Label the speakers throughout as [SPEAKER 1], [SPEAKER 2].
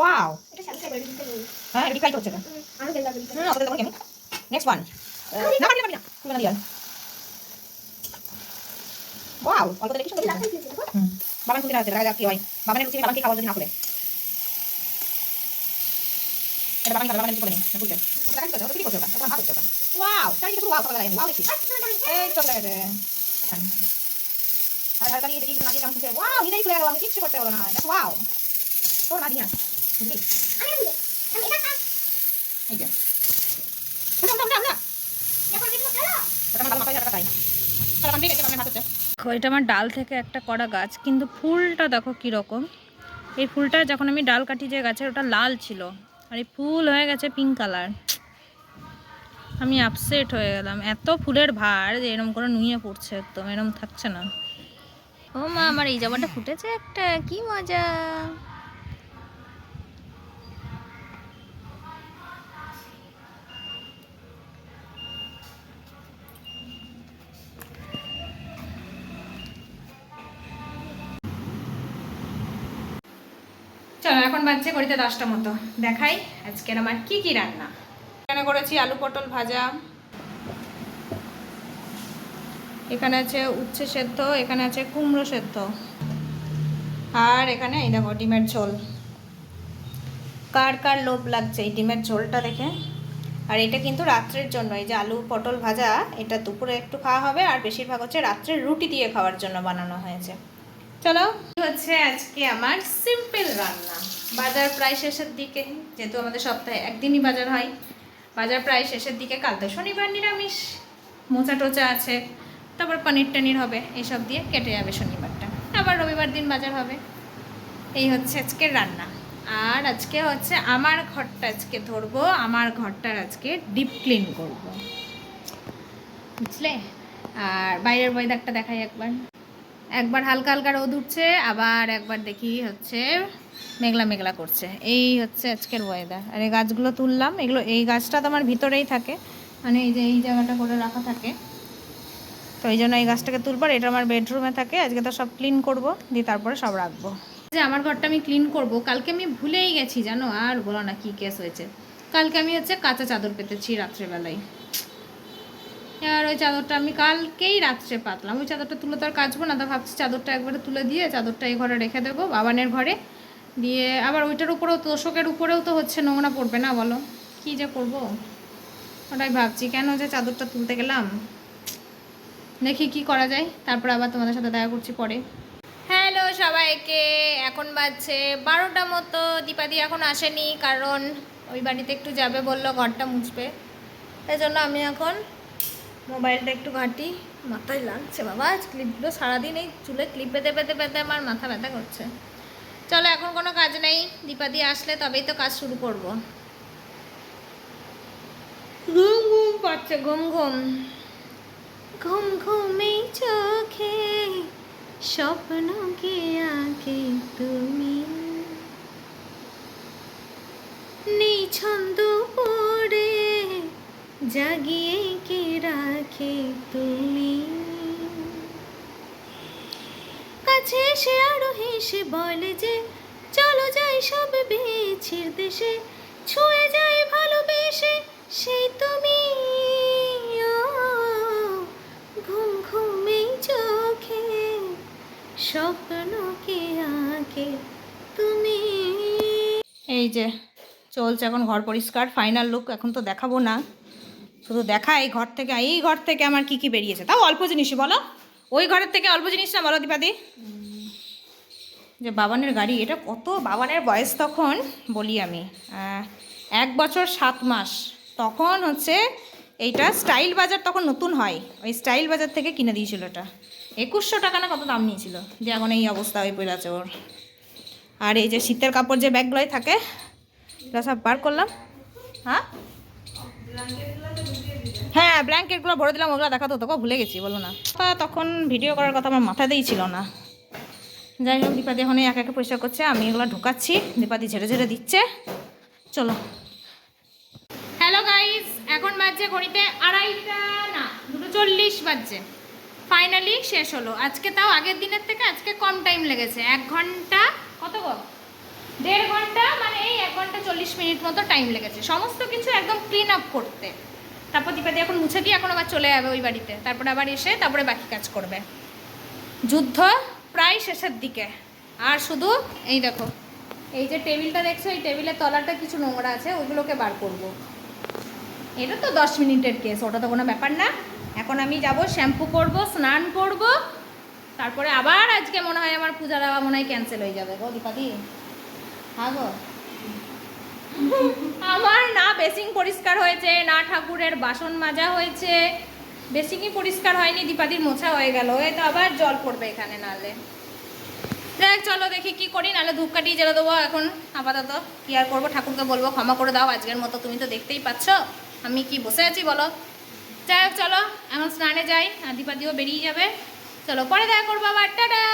[SPEAKER 1] Wow
[SPEAKER 2] এটা সাথে করে দিতে
[SPEAKER 1] হ্যাঁ এটা ফ্রাই করছে এটা।
[SPEAKER 2] আমি তেল লাগবে
[SPEAKER 1] হুম অতটা দেবো কি আমি নেক্সট ওয়ান না পারি না পারি না। না দিয়ার ওয়াও অল্প কি সুন্দর
[SPEAKER 2] দেখো।
[SPEAKER 1] হুম বাবান খুলতে দেখা যাক কি হয়। বাবানের রুচি বাবানকে খাওয়া যদি না খুলে। এটা বাবানের রুচি করে না খুলবে ওটা দেখা যাচ্ছে ওটা কি করছে ওটা? ওটা হাত করছে ওটা। ওয়াও চারিদিকে পুরো ওয়াও করা ওয়াও দেখছি। এই দেখা যাচ্ছে আর আর তালিয়ে দেখি না দিয়ে কেমন খুলছে ওয়াও খুলে গেল আমি কিচ্ছু করতে হলো না। দেখো ওয়াও তোর না দিয়ে
[SPEAKER 2] এটা
[SPEAKER 1] আমার
[SPEAKER 3] ডাল থেকে একটা করা গাছ কিন্তু ফুলটা দেখো কীরকম এই ফুলটা যখন আমি ডাল কাটি যে গাছের ওটা লাল ছিল আর এই ফুল হয়ে গেছে পিঙ্ক কালার আমি আপসেট হয়ে গেলাম এত ফুলের ভার যে এরম করে নুয়ে পড়ছে একদম এরম থাকছে না ও মা আমার এই জামাটা ফুটেছে একটা কি মজা বাজছে করিতে দশটা মতো। দেখাই আজকের আমার কি কি রান্না। এখানে করেছি আলু পটল ভাজা। এখানে আছে উচ্ছে সেদ্ধ, এখানে আছে কুমড়ো সেদ্ধ। আর এখানে এই দেখো ডিমের ঝোল। কার কার লোভ লাগছে এই ডিমের ঝোলটা দেখে। আর এটা কিন্তু রাত্রের জন্য, এই যে আলু পটল ভাজা, এটা দুপুরে একটু খাওয়া হবে, আর বেশিরভাগ হচ্ছে রাত্রে রুটি দিয়ে খাওয়ার জন্য বানানো হয়েছে। চলো হচ্ছে আজকে আমার সিম্পল রান্না। বাজার প্রায় শেষের দিকে, যেহেতু আমাদের সপ্তাহে একদিনই বাজার হয়। বাজার প্রায় শেষের দিকে, কাল তো শনিবার নিরামিষ। মোচা টোচা আছে, তারপর পনির টনির হবে, এইসব দিয়ে কেটে যাবে শনিবারটা। আবার রবিবার দিন বাজার হবে। এই হচ্ছে আজকের রান্না। আর আজকে হচ্ছে আমার ঘরটা আজকে ধরবো, আমার ঘরটার আজকে ডিপ ক্লিন করব। বুঝলে? আর বাইরের ওয়েদারটা দেখাই একবার। একবার হালকা হালকা রোদ উঠছে, আবার একবার দেখি হচ্ছে মেঘলা মেঘলা করছে। এই হচ্ছে আজকের ওয়েদার আর এই গাছগুলো তুললাম, এগুলো এই গাছটা তো আমার ভিতরেই থাকে। মানে এই যে এই জায়গাটা করে রাখা থাকে। তো এই জন্য এই গাছটাকে তুলবো, আর এটা আমার বেডরুমে থাকে। আজকে তো সব ক্লিন করব, দিয়ে তারপরে সব রাখব। যে আমার ঘরটা আমি ক্লিন করব, কালকে আমি ভুলেই গেছি, জানো? আর বলো না কি কেস হয়েছে। কালকে আমি হচ্ছে কাঁচা চাদর পেতেছি রাত্রেবেলায়। আর ওই চাদরটা আমি কালকেই রাত্রে পাতলাম। ওই চাদরটা তুলে তো আর কাচবো না, তা ভাবছি চাদরটা একবারে তুলে দিয়ে চাদরটা এই ঘরে রেখে দেবো। বাবানের ঘরে দিয়ে আবার ওইটার উপরেও তোষকের উপরেও তো হচ্ছে নোংরা পড়বে না, বলো? কি যে করব? ওটাই ভাবছি, কেন যে চাদরটা তুলতে গেলাম? দেখি কি করা যায়, তারপর আবার তোমাদের সাথে দেখা করছি পরে। হ্যালো সবাইকে, এখন বাজছে বারোটা মতো। দীপাদি এখন আসেনি, কারণ ওই বাড়িতে একটু যাবে বলল, ঘরটা মুছবে। এই জন্য আমি এখন মোবাইলটা একটু ঘাঁটি, মাথায় লাগছে বাবা ক্লিপগুলো সারাদিন এই চুলে ক্লিপ পেতে পেতে পেতে আমার মাথা ব্যথা করছে। চলো এখন কোনো কাজ নেই। দীপাদি আসলে তবেই তো কাজ শুরু করব। ঘুম ঘুম পাচ্ছে ঘুম ঘুম। ঘুম ঘুমে চোখে স্বপ্ন কে আঁকে তুমি? নেই ছন্দ পড়ে জাগিয়ে কে রাখে তুমি? কাছে এসে আরও হেসে বলে যে, চলো যাই সব বেছির দেশে, ছুঁয়ে যাই ভালোবেসে, সেই তুমি ঘুম ঘুমেই চোখে, স্বপ্ন কে আঁকে তুমি? এই যে, চলছে এখন ঘর পরিষ্কার ফাইনাল লুক এখন তো দেখাবো না। শুধু দেখা এই ঘর থেকে, এই ঘর থেকে আমার কি কি বেরিয়েছে? তাও অল্প জিনিসই বলো। ওই ঘরের থেকে অল্প জিনিস না বলো দীপাদি? যে বাবানের গাড়ি, এটা কত বাবানের বয়স তখন? বলি আমি। এক বছর সাত মাস। তখন হচ্ছে এইটা স্টাইল বাজার তখন নতুন হয়। ওই স্টাইল বাজার থেকে কিনে দিয়েছিল এটা। একুশশো টাকা না কত দাম নিয়েছিল? যে এখন এই অবস্থা হয়ে পড়ে আছে ওর। আর এই যে শীতের কাপড় যে ব্যাগগুলোই থাকে, এগুলো সব বার করলাম। হ্যাঁ? হ্যাঁ ব্ল্যাঙ্কেটগুলো ভরে দিলাম, ওগুলো দেখাতো তোকে ভুলে গেছি, বলো না। তখন ভিডিও করার কথা আমার মাথাতেই ছিল না। যাই হোক, দীপাদি এখন একা একা পরিষ্কার করছে, আমি এগুলো ঢুকাচ্ছি। দীপাদি ঝেড়ে ঝেড়ে দিচ্ছে। চলো। হ্যালো গাইস এখন বাজছে ঘড়িতে আড়াইটা না, দুটো চল্লিশ বাজছে। ফাইনালি শেষ হলো। আজকে তাও আগের দিনের থেকে আজকে কম টাইম লেগেছে। এক ঘণ্টা, কত গো? দেড় ঘণ্টা মানে এই এক ঘণ্টা চল্লিশ মিনিট মতো টাইম লেগেছে। সমস্ত কিছু একদম ক্লিন আপ করতে। তারপর দীপাদি এখন মুছে দিয়ে এখন আবার চলে যাবে ওই বাড়িতে। তারপরে আবার এসে তারপরে বাকি কাজ করবে। যুদ্ধ প্রায় শেষের দিকে। আর শুধু এই দেখো, এই যে টেবিলটা দেখছ, এই টেবিলের তলাটা কিছু নোংরা আছে, ওগুলোকে বার করব। এটা তো দশ মিনিটের কেস, ওটা তো কোনো ব্যাপার না। এখন আমি যাব, শ্যাম্পু করব, স্নান করব। তারপরে আবার আজকে মনে হয় আমার পূজা দেওয়া মনে হয় ক্যান্সেল হয়ে যাবে। গো দীপাদি হ্যাঁ গো। আমার না বেসিং পরিষ্কার হয়েছে, না ঠাকুরের বাসন মাজা হয়েছে বেসিংই পরিষ্কার হয়নি, দীপাদির মোছা হয়ে গেল। এ তো আবার জল পড়বে এখানে নালে। দেখ চলো দেখি কি করি নাহলে ধূপকাঠি জ্বেলে দেবো এখন। আপাতত কি আর করব, ঠাকুরকে বলব, ক্ষমা করে দাও, আজকের মতো তুমি তো দেখতেই পাচ্ছ। আমি কি বসে আছি বলো? যাই হোক চলো, এখন স্নানে যাই, আর দীপাদিও বেরিয়ে যাবে। চলো, পরে দেখা করব আবার, টাটা!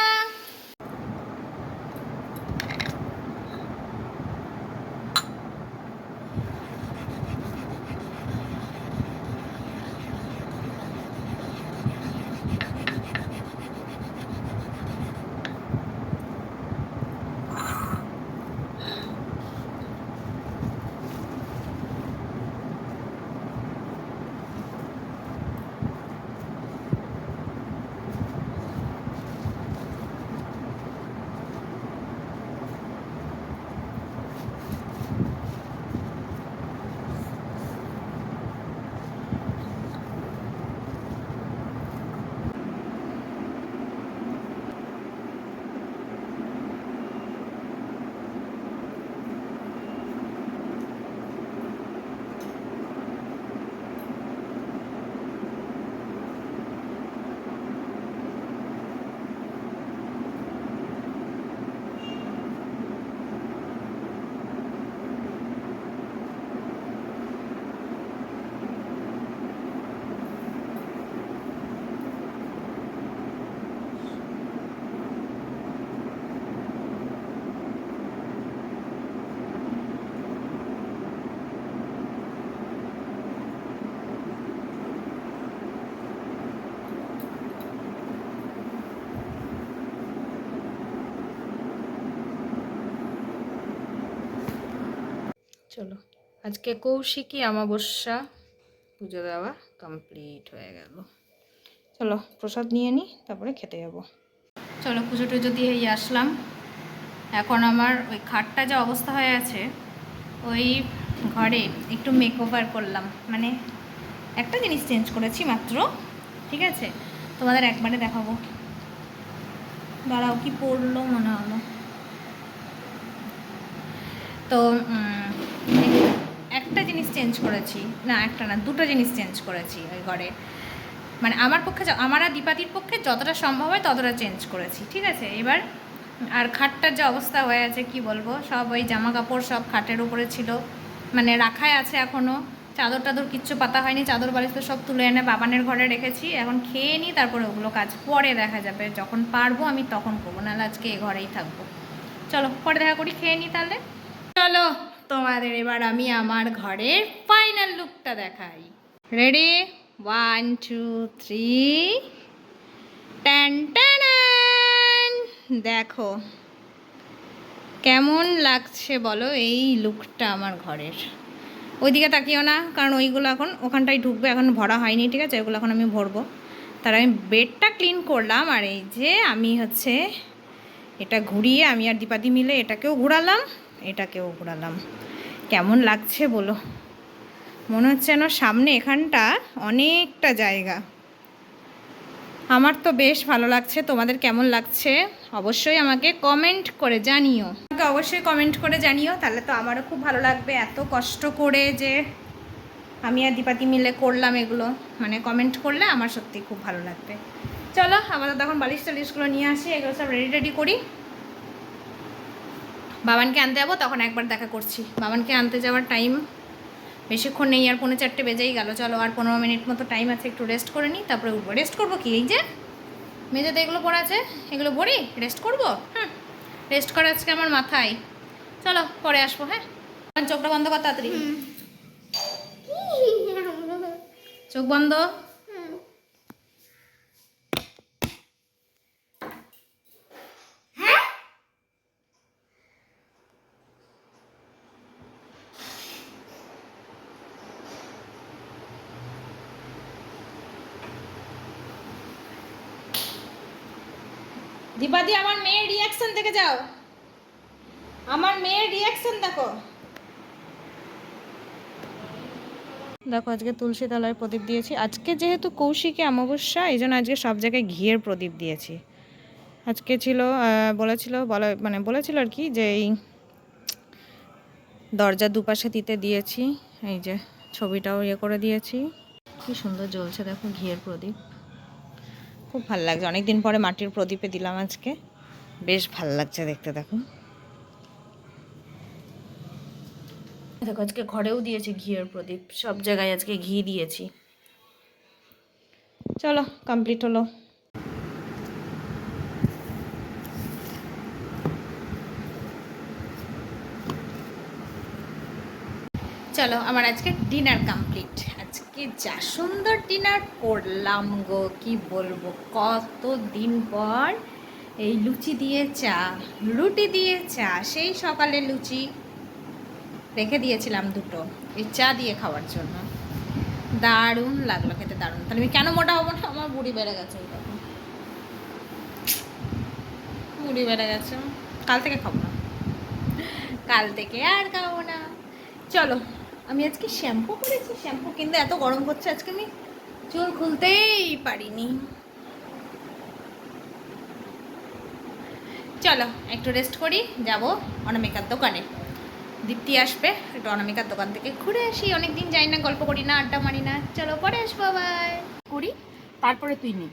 [SPEAKER 3] চলো। আজকে কৌশিকী অমাবস্যা, পুজো দেওয়া কমপ্লিট হয়ে গেল। চলো, প্রসাদ নিয়ে নিই তারপরে খেতে যাব। চলো, পুজো টুজো দিয়েই আসলাম। এখন আমার ওই খাটটা যা অবস্থা হয়ে আছে, ওই ঘরে একটু মেকওভার করলাম। মানে একটা জিনিস চেঞ্জ করেছি মাত্র, ঠিক আছে? তোমাদের একবারে দেখাবো। দাঁড়াও, কি পড়ল মনে হলো। তো উম, এই একটা জিনিস চেঞ্জ করেছি। না, একটা না, দুটো জিনিস চেঞ্জ করেছি ওই ঘরে। মানে আমার পক্ষে আমার আর দীপাদির পক্ষে যতটা সম্ভব হয় ততটা চেঞ্জ করেছি, ঠিক আছে? এবার আর খাটটার যে অবস্থা হয়ে আছে, কি বলব? সব ওই জামা কাপড় সব খাটের উপরে ছিল। মানে রাখাই আছে এখনও চাদর টাদর কিচ্ছু পাতা হয়নি, চাদর বালিশ তো সব তুলে এনে বাবানের ঘরে রেখেছি। এখন খেয়ে নিই তারপরে ওগুলো কাজ পরে দেখা যাবে। যখন পারব আমি তখন করব, নাহলে আজকে এ ঘরেই থাকব। চলো, পরে দেখা করি, খেয়ে নিই তাহলে। চলো। তোমাদের এবার আমি আমার ঘরের ফাইনাল লুকটা দেখাই। রেডি ওয়ান টু থ্রি ট্যান ট্যান দেখো, কেমন লাগছে বলো এই লুকটা আমার ঘরের। ওইদিকে তাকিও না, কারণ ওইগুলো এখন ওখানটায় ঢুকবে, এখন ভরা হয়নি, ঠিক আছে? ওগুলো এখন আমি ভরবো। তার আমি বেডটা ক্লিন করলাম, আর এই যে আমি হচ্ছে এটা ঘুরিয়ে আমি আর দীপাদি মিলে এটাকেও ঘোরালাম। এটাকেও ঘোরালাম। কেমন লাগছে বলো? মনে হচ্ছে যেন সামনে এখানটা অনেকটা জায়গা। আমার তো বেশ ভালো লাগছে, তোমাদের কেমন লাগছে? অবশ্যই আমাকে কমেন্ট করে জানিও। আমাকে অবশ্যই কমেন্ট করে জানিও, তাহলে তো আমারও খুব ভালো লাগবে। এত কষ্ট করে যে আমি আর দীপাতি মিলে করলাম এগুলো। মানে কমেন্ট করলে আমার সত্যি খুব ভালো লাগবে। চলো, আপাতত এখন বালিশ টালিশগুলো নিয়ে আসি, এগুলো সব রেডি রেডি করি। বাবানকে আনতে যাব তখন একবার দেখা করছি। বাবানকে আনতে যাওয়ার টাইম বেশিক্ষণ নেই আর পৌনে চারটে বেজেই গেল। চলো আর পনেরো মিনিট মতো টাইম আছে একটু রেস্ট করে নিই তারপরে উঠবো। রেস্ট করব কি? এই যে মেঝেতে এগুলো পড়ে আছে? এগুলো ভরি? রেস্ট করব? হুম। রেস্ট করা আজকে আমার মাথায়। চলো পরে আসব হ্যাঁ? চোখটা বন্ধ কর তাড়াতাড়ি। চোখ বন্ধ? দীপাদি আমার মেয়ের রিয়াকশন দেখে যাও। আমার মেয়ের রিয়াকশন দেখো। দেখো, আজকে তুলসী তলায় প্রদীপ দিয়েছি। আজকে যেহেতু কৌশিকে অমাবস্যা, এই জন্য আজকে সব জায়গায় ঘিয়ের প্রদীপ দিয়েছি। আজকে ছিল বলেছিল, বলা মানে বলেছিল আর কি যে এই দরজার দুপাশে দিতে দিয়েছি। এই যে ছবিটাও ইয়ে করে দিয়েছি। কি সুন্দর জ্বলছে, দেখো ঘিয়ের প্রদীপ। খুব ভালো লাগছে। অনেকদিন পরে মাটির প্রদীপে দিলাম আজকে। বেশ ভালো লাগছে দেখতে দেখো দেখো আজকে ঘরেও দিয়েছি ঘিয়ের প্রদীপ। সব জায়গায় আজকে ঘি দিয়েছি। চলো কমপ্লিট হলো। চলো আমার আজকে ডিনার কমপ্লিট আজকে যা সুন্দর ডিনার করলাম গো, কি বলব? কত দিন পর এই লুচি দিয়ে চা, রুটি দিয়ে চা, সেই সকালে লুচি রেখে দিয়েছিলাম দুটো, এই চা দিয়ে খাওয়ার জন্য। দারুণ লাগল খেতে, দারুণ। তাহলে আমি কেন মোটা হব না? আমার বুড়ি বেড়ে গেছে বুড়ি বেড়ে গেছে। কাল থেকে খাব না। কাল থেকে আর খাব না। চলো। আমি আজকে শ্যাম্পু করেছি শ্যাম্পু কিন্তু এত গরম করছে আজকে আমি চুল খুলতেই পারিনি। চলো একটু রেস্ট করি যাব অনামিকার দোকানে। দীপ্তি আসবে একটু অনামিকার দোকান থেকে ঘুরে আসি অনেকদিন যাই না গল্প করি না আড্ডা মারি না। চলো পরে আসব আবার।
[SPEAKER 1] করি তারপরে তুই নি।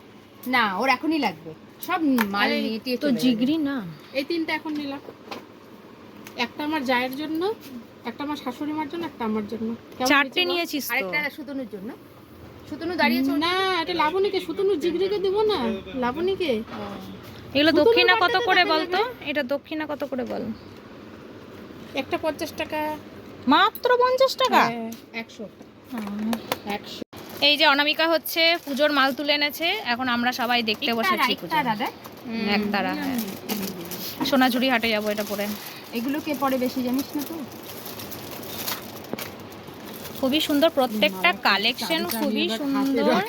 [SPEAKER 1] না ওর এখনই লাগবে। সব মাল নিয়ে
[SPEAKER 3] তো জিগরি না।
[SPEAKER 4] এই তিনটা এখন নিলাম। একটা আমার জায়ের জন্য একটা আমার শাশুড়ি মার জন্য একটা আমার জন্য।
[SPEAKER 3] চারটে নিয়েছিস
[SPEAKER 1] আরেকটা সুতনুর জন্য। সুতনু দাঁড়িয়েছে
[SPEAKER 4] না এটা লাবণীকে। জিগরিকে দিব না লাবণীকে।
[SPEAKER 3] এগুলো দক্ষিণা কত করে বলতো এটা দক্ষিণা কত করে বল?
[SPEAKER 4] একটা পঞ্চাশ টাকা।
[SPEAKER 3] মাত্র পঞ্চাশ টাকা?
[SPEAKER 4] হ্যাঁ, একশো। একশো।
[SPEAKER 3] এই যে অনামিকা হচ্ছে পুজোর মাল তুলে এনেছে। এখন আমরা সবাই দেখতে বসেছি পুজো একতারা হ্যাঁ। সোনাঝুরি হাটে যাব এটা পরে।
[SPEAKER 1] এগুলো কে পরে বেশি জানিস না তো?
[SPEAKER 3] খুবই সুন্দর প্রত্যেকটা কালেকশন খুবই সুন্দর।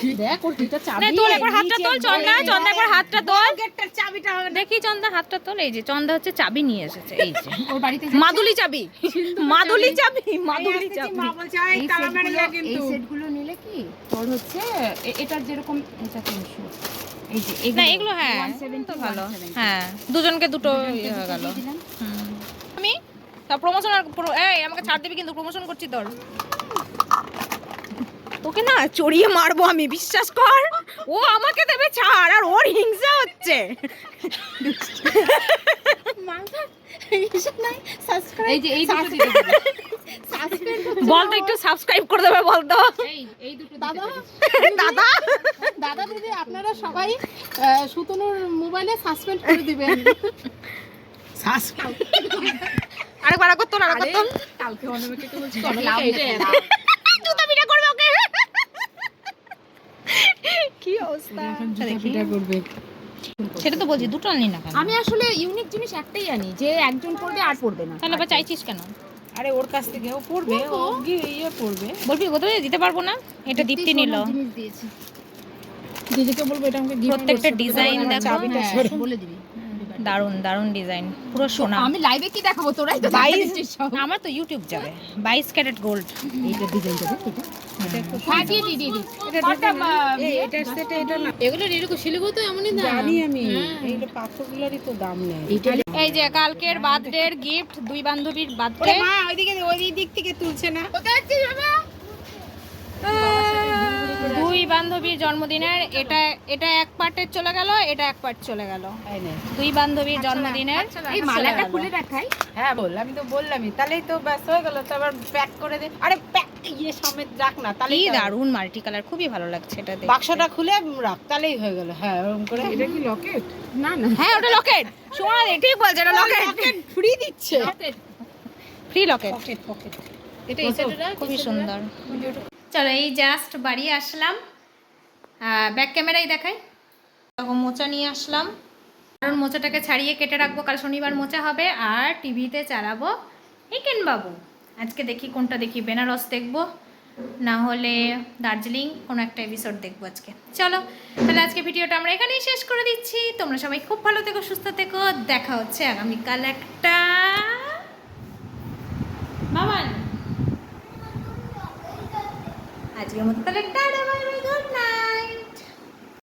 [SPEAKER 3] তোল একবার হাতটা তোল চন্দা চন্দা একবার হাতটা তোল।
[SPEAKER 1] চাবিটা
[SPEAKER 3] দেখি চন্দা হাতটা তোল। এই যে চন্দা হচ্ছে চাবি নিয়ে এসেছে এই যে।
[SPEAKER 1] ওর বাড়িতে
[SPEAKER 3] মাদুলি চাবি। মাদুলি চাবি মাদুলি চাবি।
[SPEAKER 1] এই সেটগুলো নিলে কি? তোর হচ্ছে এটার যেরকম এটা তিনশো এই যে
[SPEAKER 3] এগুলো। হ্যাঁ ভালো। হ্যাঁ দুজনকে দুটো ইয়ে হয়ে গেল। হুম। তা প্রমোশন আর এই আমাকে ছাড় দিবি কিন্তু প্রমোশন করছি তোর তোকে না চড়িয়ে মারবো আমি বিশ্বাস কর। ও আমাকে দেবে ছাড় আর ওর হিংসা হচ্ছে।
[SPEAKER 1] এই যে এই দুটো দিতে হবে।
[SPEAKER 3] বল তো একটু সাবস্ক্রাইব করে দেবে বল তো।
[SPEAKER 1] এই এই দুটো
[SPEAKER 4] দাদা
[SPEAKER 3] দাদা।
[SPEAKER 4] দাদা দিদি আপনারা সবাই সুতনুর মোবাইলে সাসপেন্ড করে দিবেন।
[SPEAKER 3] আরেকবার
[SPEAKER 1] কালকে তো বলছি
[SPEAKER 3] জুতা পিটা করবে ওকে। কি অবস্থা? দেখি।
[SPEAKER 4] করবে।
[SPEAKER 3] সেটা তো বলছি দুটো আনলি না কেন?
[SPEAKER 1] আমি আসলে ইউনিক জিনিস একটাই আনি যে একজন পড়বে আর পড়বে না।
[SPEAKER 3] তাহলে আবার চাইছিস কেন?
[SPEAKER 4] আরে ওর কাছ থেকে ও পড়বে ও গিয়ে ইয়ে পড়বে।
[SPEAKER 3] বলবি কোথায় দিতে পারব না? এটা দীপ্তি নিল।
[SPEAKER 1] জিনিস দিয়েছি।
[SPEAKER 4] দিদিকে বলব এটা আমাকে
[SPEAKER 3] প্রত্যেকটা ডিজাইন দেখো।
[SPEAKER 1] হ্যাঁ,
[SPEAKER 4] সরে।
[SPEAKER 1] বলে দিবি।
[SPEAKER 3] দারুণ দারুণ ডিজাইন পুরো সোনা।
[SPEAKER 1] আমি লাইভে কি দেখাবো? তোরাই তো
[SPEAKER 3] বাইশ আমার তো ইউটিউব যাবে। বাইশ ক্যারেট গোল্ড
[SPEAKER 1] এইটা ডিজাইন হ্যাঁ দিয়ে দি দিয়ে দি।
[SPEAKER 4] এটার সেটে এটা না। এগুলো এরকম শিলিগুড়ি তো এমনই দাম জানি আমি। এইগুলো পাথরগুলোরই তো দাম নেই।
[SPEAKER 3] এই যে কালকের বার্থডের গিফট দুই বান্ধবীর বার্থডে।
[SPEAKER 4] মা ওইদিকে ওই দিক থেকে তুলছে না।
[SPEAKER 3] দুই বান্ধবীর জন্মদিনের এটা এটা এক পার্টের চলে গেল এটা এক পার্ট চলে গেল। দুই বান্ধবীর জন্মদিনের
[SPEAKER 1] এই মালাটা খুলে দেখাই।
[SPEAKER 4] হ্যাঁ বল আমি তো বললামই। তাহলেই তো ব্যাস হয়ে গেল তো আবার প্যাক করে দে। আরে প্যাক ইয়ে সমেত রাখ না
[SPEAKER 3] কি
[SPEAKER 4] তাহলেই তো-
[SPEAKER 3] দারুণ মাল্টি কালার খুবই ভালো লাগছে এটা দেখতে।
[SPEAKER 4] বাক্সটা খুলে রাখ তাহলেই হয়ে গেল। হ্যাঁ ওরকম করে। এটা কি লকেট
[SPEAKER 1] না না।
[SPEAKER 3] হ্যাঁ ওটা লকেট সোনা ঠিক বলছে এটা লকেট
[SPEAKER 4] ফ্রি দিচ্ছে।
[SPEAKER 3] ফ্রি লকেট
[SPEAKER 4] পকেট পকেট এটা
[SPEAKER 3] খুবই সুন্দর। চলো, এই জাস্ট বাড়ি আসলাম। ব্যাক ক্যামেরাই দেখাই। তখন মোচা নিয়ে আসলাম। কারণ মোচাটাকে ছাড়িয়ে কেটে রাখব, কাল শনিবার মোচা হবে, আর টিভিতে চালাবো একেন বাবু আজকে দেখি কোনটা দেখি, বেনারস দেখব, না হলে দার্জিলিং কোনো একটা এপিসোড দেখব আজকে। চলো, তাহলে আজকে ভিডিওটা আমরা এখানেই শেষ করে দিচ্ছি। তোমরা সবাই খুব ভালো থেকো, সুস্থ থেকো। দেখা হচ্ছে আগামীকাল একটা মামান। আজকের মতো তাহলে টাটা বাই বাই গুড নাইট